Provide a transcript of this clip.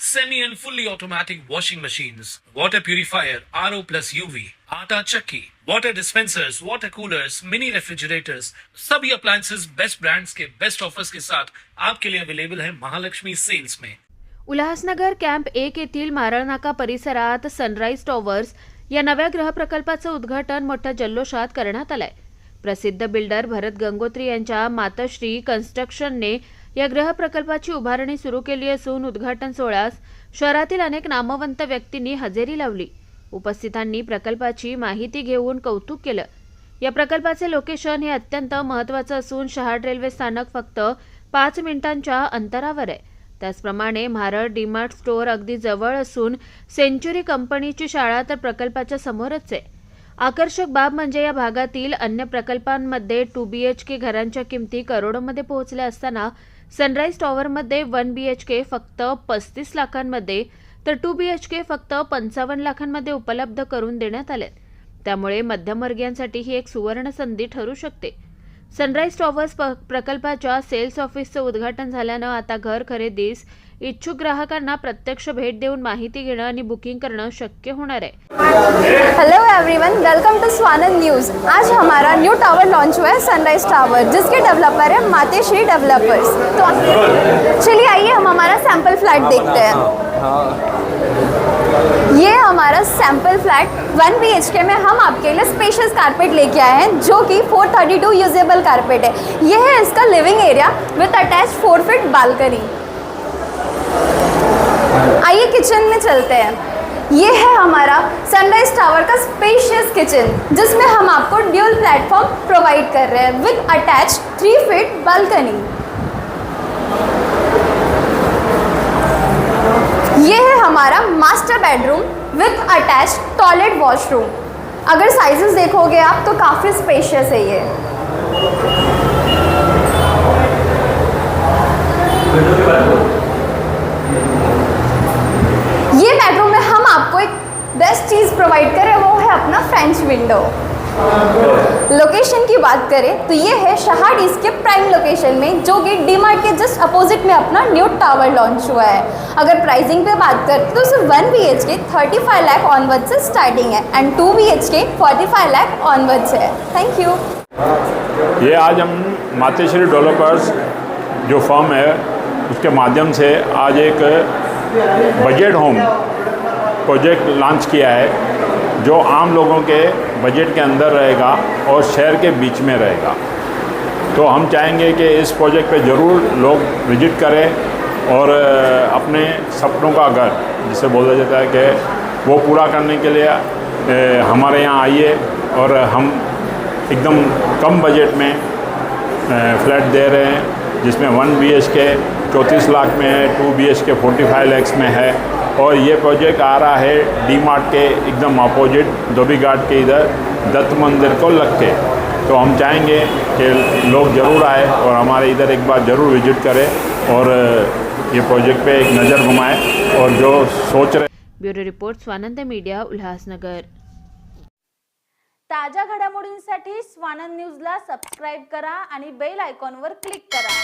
semi and fully automatic washing machines, water purifier, RO plus UV, आटा चक्की, water dispensers, water coolers, mini refrigerators, सभी appliances best brands के best offers के साथ आपके लिए अवेलेबल है महालक्ष्मी सेल्स में उल्हासनगर कॅम्प एक येथील मारळनाका परिसरात सनराईज टॉवर्स या नव्या गृहप्रकल्पाचं उद्घाटन मोठ्या जल्लोषात करण्यात आलंय. प्रसिद्ध बिल्डर भरत गंगोत्री यांच्या मातश्री कन्स्ट्रक्शनने या गृहप्रकल्पाची उभारणी सुरू केली असून उद्घाटन सोहळ्यास शहरातील अनेक नामवंत व्यक्तींनी हजेरी लावली. उपस्थितांनी प्रकल्पाची माहिती घेऊन कौतुक केलं. या प्रकल्पाचे लोकेशन हे अत्यंत महत्त्वाचं असून शहाड रेल्वे स्थानक फक्त पाच मिनिटांच्या अंतरावर आहे. त्याचप्रमाणे म्हारळ डीमार्ट स्टोअर अगदी जवळ असून सेंच्युरी कंपनीची शाळा तर प्रकल्पाच्या समोरच आहे. आकर्षक बाब म्हणजे या भागातील अन्य प्रकल्पांमध्ये टू बी एच के घरांच्या किमती करोडोमध्ये पोहोचल्या असताना सनराईज टॉवरमध्ये वन बी एच के फक्त पस्तीस लाखांमध्ये तर टू बी एच के फक्त पंचावन्न लाखांमध्ये उपलब्ध करून देण्यात आले त्यामुळे मध्यमवर्गीयांसाठी ही एक सुवर्ण संधी ठरू शकते. सनराईज टॉवर्स प्रकल्पाच्या सेल्स ऑफिसचं उद्घाटन झाल्यानं आता घर खरेदीस इच्छुक ग्राहकांना प्रत्यक्ष भेट देऊन माहिती घेणं आणि बुकिंग करणं शक्य होणार आहे. Hello everyone welcome to Swanand news आज हमारा न्यू टावर लॉन्च हुआ है सनराइज टावर जिसके डेवलपर है मातेश्री डेवलपर्स तो चलिए आइए हम हमारा सैंपल फ्लैट देखते हैं हमारा sample flat one B H K में हम आपके लिए स्पेशियस कारपेट लेके आए हैं, जो कि 432 यूजेबल कारपेट है। ये है इसका living area with attach four feet balcony आइए किचन में चलते हैं। ये है हमारा सनराइज टावर का स्पेशियस किचन जिसमें हम आपको ड्यूल प्लेटफॉर्म प्रोवाइड कर रहे हैं with attach three feet balcony ये है हमारा master bedroom with attach toilet washroom अगर साइजेस देखोगे आप तो काफ़ी स्पेशियस है ये। ये बेडरूम में हम आपको एक बेस्ट चीज़ प्रोवाइड करें वो है अपना फ्रेंच विंडो लोकेशन की बात करें तो ये है शहाड के प्राइम लोकेशन में, जो कि डी मार्ट के जस्ट अपोजिट में अपना न्यू टावर लॉन्च हुआ है। अगर प्राइसिंग पे बात करें तो सिर्फ़ one B H K thirty five lakh onward से स्टार्टिंग है and two B H K forty five lakh onward से है। थैंक यू ये आज हम मातेश्वरी डेवलपर्स जो फर्म है, उसके माध्यम से आज एक बजट होम प्रोजेक्ट लॉन्च किया है, जो आम लोगों के बजट के अंदर रहेगा और शहर के बीच में रहेगा। तो हम चाहेंगे कि इस प्रोजेक्ट पे ज़रूर लोग विज़िट करें और अपने सपनों का घर, जिसे बोला जाता है कि वो पूरा करने के लिए हमारे यहाँ आइए और हम एकदम कम बजट में फ्लैट दे रहे हैं, जिसमें वन बी एच के चौंतीस लाख में है, two B H K forty five lakhs में है और ये प्रोजेक्ट आ रहा है डी मार्ट के एकदम अपोजिट धोबी घाट के इधर दत्त मंदिर को लग के। तो हम चाहेंगे कि लोग ज़रूर आए और हमारे इधर एक बार ज़रूर विज़िट करें और ये प्रोजेक्ट पे एक नज़र घुमाएँ और जो सोच रहे bureau report Swanand media Ulhasnagar. ताज्या घडामोडींसाठी स्वानंद न्यूजला सबस्क्राईब करा आणि बेल आयकॉनवर क्लिक करा.